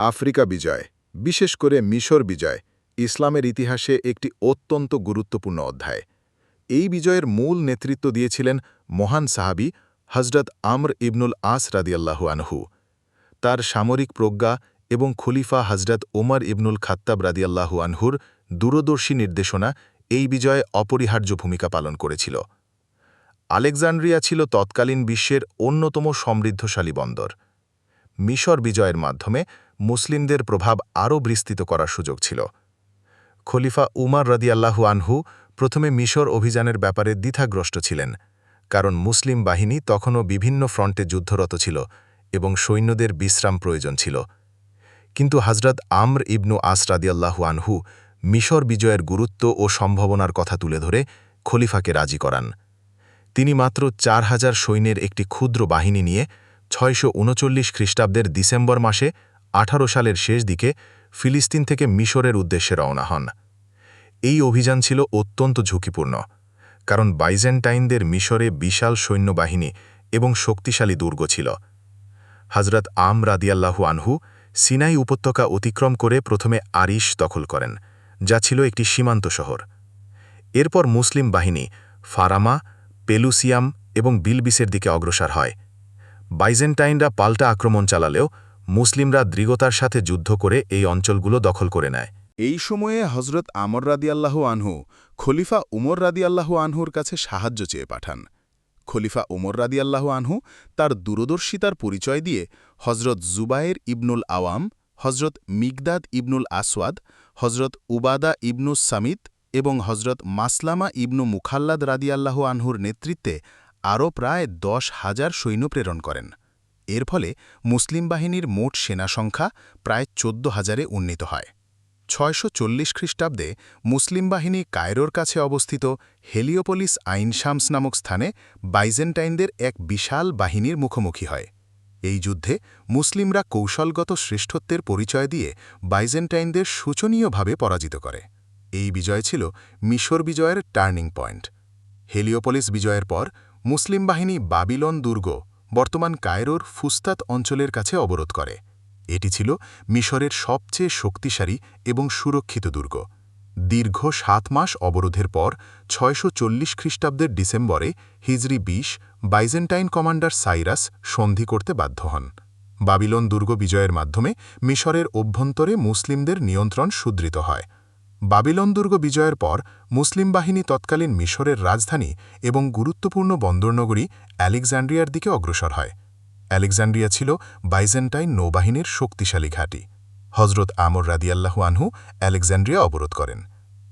Africa বিজয়, বিশেষ করে মিশর বিজয়, ইসলামের ইতিহাসে একটি অত্যন্ত গুরুত্বপূর্ণ অধ্যায়। এই বিজয়ের মূল নেতৃত্ব দিয়েছিলেন মহান সাহাবি হজরত আমর ইবনুল আস রাদিয়াল্লাহু আনহু। তার সামরিক প্রজ্ঞা এবং খলিফা হজরত ওমর ইবনুল খাত্তাব রাদিয়াল্লাহু আনহুর দূরদর্শী নির্দেশনা এই বিজয়ে অপরিহার্য ভূমিকা পালন করেছিল। আলেকজান্ড্রিয়া ছিল তৎকালীন বিশ্বের অন্যতম সমৃদ্ধশালী বন্দর। মিশর বিজয়ের মাধ্যমে মুসলিমদের প্রভাব আরও বিস্তৃত করার সুযোগ ছিল। খলিফা উমার রদিয়াল্লাহু আনহু প্রথমে মিশর অভিযানের ব্যাপারে দ্বিধাগ্রস্ত ছিলেন, কারণ মুসলিম বাহিনী তখনও বিভিন্ন ফ্রন্টে যুদ্ধরত ছিল এবং সৈন্যদের বিশ্রাম প্রয়োজন ছিল। কিন্তু হজরত আমর ইবনু আসরাদিয়াল্লাহু আনহু মিশর বিজয়ের গুরুত্ব ও সম্ভাবনার কথা তুলে ধরে খলিফাকে রাজি করান। তিনি মাত্র চার হাজার সৈন্যের একটি ক্ষুদ্র বাহিনী নিয়ে ছয়শো উনচল্লিশ খ্রিস্টাব্দের ডিসেম্বর মাসে আঠারো সালের শেষ দিকে ফিলিস্তিন থেকে মিশরের উদ্দেশ্যে রওনা হন। এই অভিযান ছিল অত্যন্ত ঝুঁকিপূর্ণ, কারণ বাইজেন্টাইনদের মিশরে বিশাল সৈন্যবাহিনী এবং শক্তিশালী দুর্গ ছিল। হজরত আম রাদিয়াল্লাহু আনহু সিনাই উপত্যকা অতিক্রম করে প্রথমে আরিশ দখল করেন, যা ছিল একটি সীমান্ত শহর। এরপর মুসলিম বাহিনী ফারামা, পেলুসিয়াম এবং বিলবিসের দিকে অগ্রসর হয়। বাইজেন্টাইনরা পাল্টা আক্রমণ চালালেও মুসলিমরা দৃঢ়তার সাথে যুদ্ধ করে এই অঞ্চলগুলো দখল করে নেয়। এই সময়ে হজরত আমর রাদিয়াল্লাহ আনহু খলিফা উমর রাদিয়াল্লাহু আনহুর কাছে সাহায্য চেয়ে পাঠান। খলিফা উমর রাদিয়াল্লাহু আনহু তার দূরদর্শিতার পরিচয় দিয়ে হজরত জুবায়ের ইবনুল আওয়াম হজরত মিগদাদ ইবনুল আসওয়াদ হজরত উবাদা ইবনু সামিত এবং হজরত মাসলামা ইবনু মুখাল্লাদ রাদিয়াল্লাহ আনহুর নেতৃত্বে আরও প্রায় দশ হাজার সৈন্য প্রেরণ করেন। এর ফলে মুসলিম বাহিনীর মোট সেনা সংখ্যা প্রায় চোদ্দ হাজারে উন্নীত হয়। ছয়শো চল্লিশ খ্রিস্টাব্দে মুসলিম বাহিনী কায়রোর কাছে অবস্থিত হেলিওপোলিস আইনশামস নামক স্থানে বাইজেন্টাইনদের এক বিশাল বাহিনীর মুখোমুখি হয়। এই যুদ্ধে মুসলিমরা কৌশলগত শ্রেষ্ঠত্বের পরিচয় দিয়ে বাইজেন্টাইনদের শোচনীয়ভাবে পরাজিত করে। এই বিজয় ছিল মিশর বিজয়ের টার্নিং পয়েন্ট। হেলিওপোলিস বিজয়ের পর মুসলিম বাহিনী বাবিলন দুর্গ বর্তমান কায়রোর ফুস্তাত অঞ্চলের কাছে অবরোধ করে। এটি ছিল মিশরের সবচেয়ে শক্তিশালী এবং সুরক্ষিত দুর্গ। দীর্ঘ সাত মাস অবরোধের পর ছয়শো চল্লিশ খ্রিস্টাব্দের ডিসেম্বরে হিজরি বিশ বাইজেন্টাইন কমান্ডার সাইরাস সন্ধি করতে বাধ্য হন। বাবিলন দুর্গ বিজয়ের মাধ্যমে মিশরের অভ্যন্তরে মুসলিমদের নিয়ন্ত্রণ সুদৃত হয়। বাবিলন দুর্গ বিজয়ের পর মুসলিম বাহিনী তৎকালীন মিশরের রাজধানী এবং গুরুত্বপূর্ণ বন্দরনগরী অ্যালেকজান্ড্রিয়ার দিকে অগ্রসর হয়। অ্যালেকজান্ড্রিয়া ছিল বাইজেন্টাইন নৌবাহিনীর শক্তিশালী ঘাঁটি। হজরত আমর রাদিয়াল্লাহু আনহু অ্যালেকজান্ড্রিয়া অবরোধ করেন।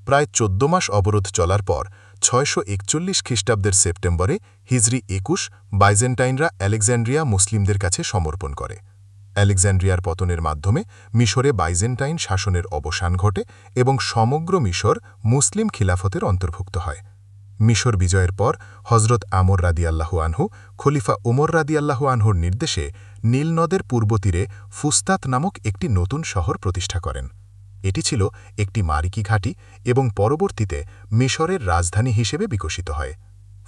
প্রায় চোদ্দ মাস অবরোধ চলার পর ছয়শো একচল্লিশ খ্রিস্টাব্দের সেপ্টেম্বরে হিজরি একুশ বাইজেন্টাইনরা অ্যালেকজান্ড্রিয়া মুসলিমদের কাছে সমর্পণ করে। অ্যালেকজান্ড্রিয়ার পতনের মাধ্যমে মিশরে বাইজেন্টাইন শাসনের অবসান ঘটে এবং সমগ্র মিশর মুসলিম খিলাফতের অন্তর্ভুক্ত হয়। মিশর বিজয়ের পর হজরত আমর রাদিয়াল্লাহু আনহু, খলিফা ওমর রাদিয়াল্লাহু আনহুর নির্দেশে নীলনদের পূর্ব তীরে ফুস্তাত নামক একটি নতুন শহর প্রতিষ্ঠা করেন। এটি ছিল একটি মারিকি ঘাঁটি এবং পরবর্তীতে মিশরের রাজধানী হিসেবে বিকশিত হয়।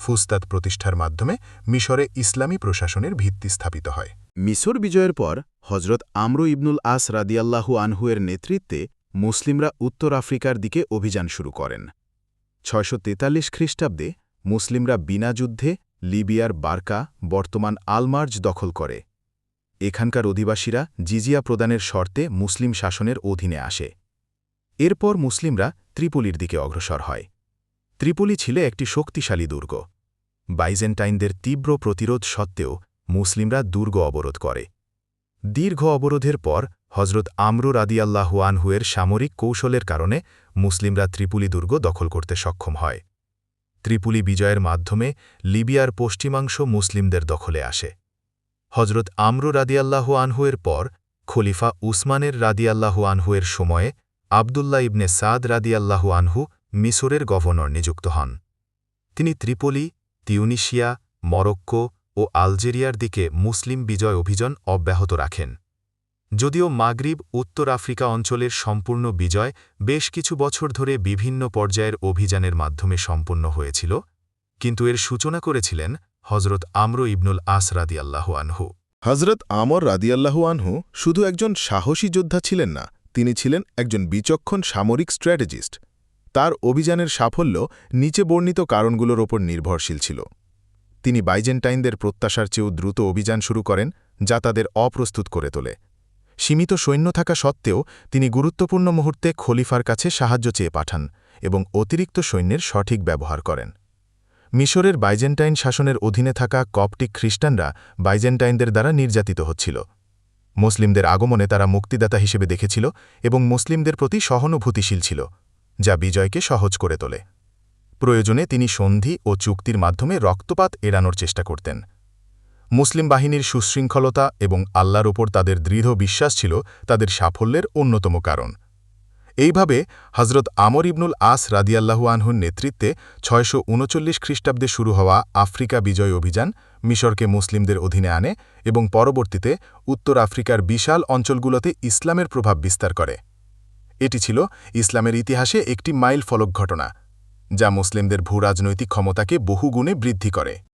ফুস্তাত প্রতিষ্ঠার মাধ্যমে মিশরে ইসলামী প্রশাসনের ভিত্তি স্থাপিত হয়। মিশর বিজয়ের পর হজরত আমরু ইবনুল আস রাদিয়াল্লাহু আনহুয়ের নেতৃত্বে মুসলিমরা উত্তর আফ্রিকার দিকে অভিযান শুরু করেন। ছয়শো তেতাল্লিশ খ্রিস্টাব্দে মুসলিমরা বিনা যুদ্ধে লিবিয়ার বার্কা, বর্তমান আলমার্জ দখল করে। এখানকার অধিবাসীরা জিজিয়া প্রদানের শর্তে মুসলিম শাসনের অধীনে আসে। এরপর মুসলিমরা ত্রিপলির দিকে অগ্রসর হয়। ত্রিপলি ছিল একটি শক্তিশালী দুর্গ। বাইজেন্টাইনদের তীব্র প্রতিরোধ সত্ত্বেও মুসলিমরা দুর্গ অবরোধ করে। দীর্ঘ অবরোধের পর হজরত আমরুর আদিয়াল্লাহু আনহুয়ের সামরিক কৌশলের কারণে মুসলিমরা ত্রিপুলি দুর্গ দখল করতে সক্ষম হয়। ত্রিপুলি বিজয়ের মাধ্যমে লিবিয়ার পশ্চিমাংশ মুসলিমদের দখলে আসে। হজরত আমরু রাদিয়াল্লাহু আনহুয়ের পর খলিফা উসমানের রাদিয়াল্লাহু আনহুয়ের সময়ে আবদুল্লাহ ইবনে সাদ রাদিয়াল্লাহু আনহু মিসরের গভর্নর নিযুক্ত হন। তিনি ত্রিপলি তিউনিশিয়া মরক্কো ও আলজেরিয়ার দিকে মুসলিম বিজয় অভিযান অব্যাহত রাখেন। যদিও মাগরিব উত্তর আফ্রিকা অঞ্চলের সম্পূর্ণ বিজয় বেশ কিছু বছর ধরে বিভিন্ন পর্যায়ের অভিযানের মাধ্যমে সম্পন্ন হয়েছিল, কিন্তু এর সূচনা করেছিলেন হজরত আমর ইবনুল আসরাদি আল্লাহ আনহু। হজরত আমর রাদিয়াল্লাহু আনহু শুধু একজন সাহসী যোদ্ধা ছিলেন না, তিনি ছিলেন একজন বিচক্ষণ সামরিক স্ট্র্যাটেজিস্ট। তার অভিযানের সাফল্য নিচে বর্ণিত কারণগুলোর ওপর নির্ভরশীল ছিল। তিনি বাইজেন্টাইনদের প্রত্যাশার চেয়েও দ্রুত অভিযান শুরু করেন, যা তাদের অপ্রস্তুত করে তোলে। সীমিত সৈন্য থাকা সত্ত্বেও, তিনি গুরুত্বপূর্ণ মুহূর্তে খলিফার কাছে সাহায্য চেয়ে পাঠান এবং অতিরিক্ত সৈন্যের সঠিক ব্যবহার করেন। মিশরের বাইজেন্টাইন শাসনের অধীনে থাকা কপটিক খ্রিস্টানরা বাইজেন্টাইনদের দ্বারা নির্যাতিত হচ্ছিল। মুসলিমদের আগমনে তারা মুক্তিদাতা হিসেবে দেখেছিল এবং মুসলিমদের প্রতি সহানুভূতিশীল ছিল। যা বিজয়কে সহজ করে তোলে। প্রয়োজনে তিনি সন্ধি ও চুক্তির মাধ্যমে রক্তপাত এড়ানোর চেষ্টা করতেন। মুসলিম বাহিনীর সুশৃঙ্খলতা এবং আল্লাহর ওপর তাদের দৃঢ় বিশ্বাস ছিল তাদের সাফল্যের অন্যতম কারণ। এইভাবে হজরত আমর ইবনুল আস রাদিয়াল্লাহু আনহুর নেতৃত্বে ছয়শো উনচল্লিশ খ্রিস্টাব্দে শুরু হওয়া আফ্রিকা বিজয় অভিযান মিশরকে মুসলিমদের অধীনে আনে এবং পরবর্তীতে উত্তর আফ্রিকার বিশাল অঞ্চলগুলোতে ইসলামের প্রভাব বিস্তার করে। এটি ছিল ইসলামের ইতিহাসে একটি মাইল ফলক ঘটনা, যা মুসলিমদের ভূরাজনৈতিক ক্ষমতাকে বহুগুণে বৃদ্ধি করে।